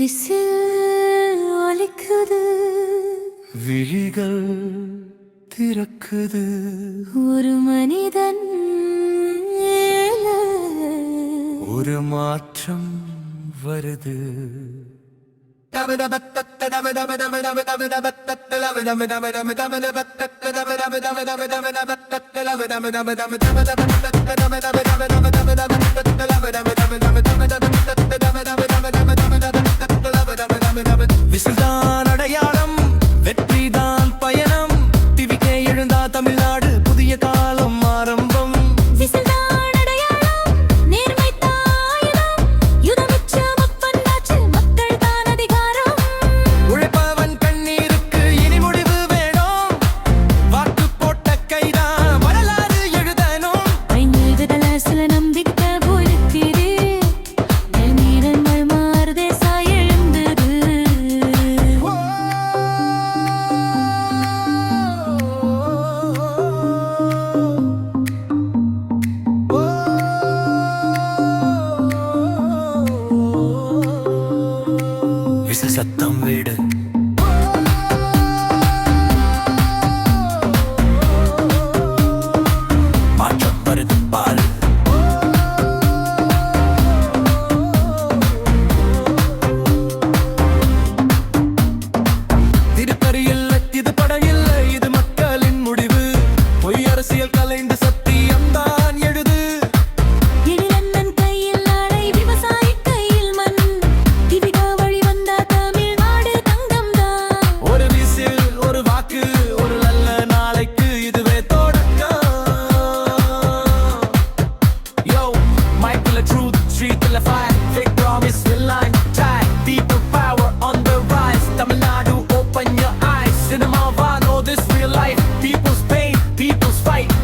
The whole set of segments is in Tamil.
விசில் ஒலிக்குது விழிகள் திறக்குது. ஒரு மனிதன் ஒரு மாற்றம் வருது. பேசு சத்தம் வீடு.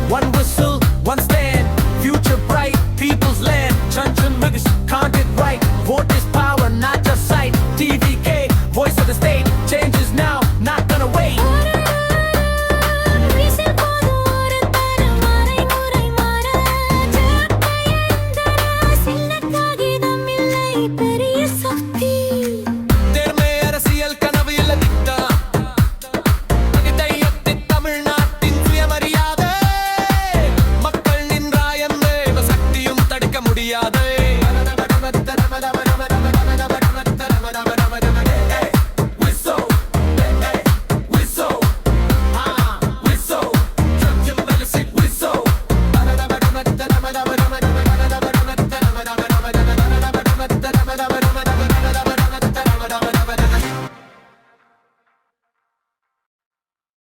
One whistle, one stand. Future bright, people's land. Can't get right. Vote is